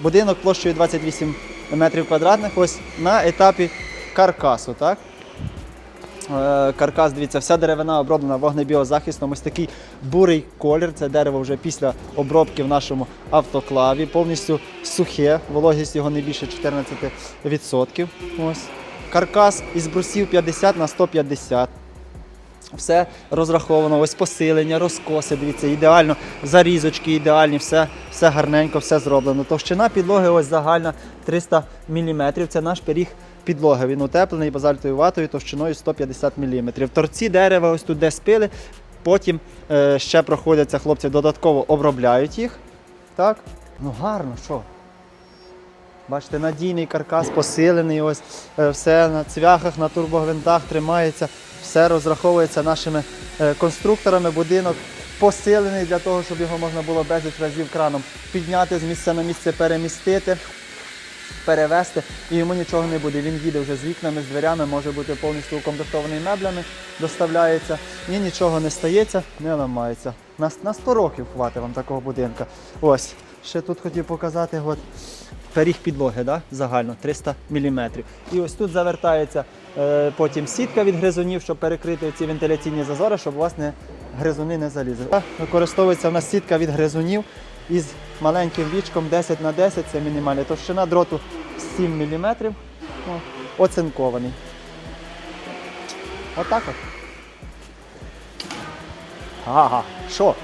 Будинок площею 28 метрів квадратних, ось на етапі каркасу. Так? Е, Каркас, дивіться, вся деревина оброблена вогнебіозахистом. Ось такий бурий колір. Це дерево вже після обробки в нашому автоклаві. Повністю сухе, вологість його не більше 14%. Ось. Каркас із брусів 50 на 150. Все розраховано, ось посилення, розкоси, дивіться, ідеально, зарізочки ідеальні, все, все гарненько, все зроблено. Товщина підлоги ось загальна 300 мм. Це наш пиріг підлоги. Він утеплений базальтовою ватою товщиною 150 мм. Торці дерева ось тут де спили, потім е, ще проходяться хлопці, додатково обробляють їх. Так? Ну гарно, що? Бачите, надійний каркас посилений, ось е, все на цвяхах, на турбогвинтах тримається, все розраховується нашими е, конструкторами. Будинок посилений для того, щоб його можна було безліч разів краном підняти з місця на місце, перемістити, перевезти, і йому нічого не буде. Він їде вже з вікнами, з дверями, може бути повністю укомплектований меблями, доставляється, і нічого не стається, не ламається. На, на 100 років хватить вам такого будинка. Ось, ще тут хотів показати. От, Пиріг підлоги, да? загально 300 мм. І ось тут завертається е, потім сітка від гризунів, щоб перекрити ці вентиляційні зазори, щоб у вас не, гризуни не залізли. Використовується в нас сітка від гризунів із маленьким вічком 10 на 10 це мінімальна товщина дроту 7 мм. Оцинкований. Отак от. Ага, що?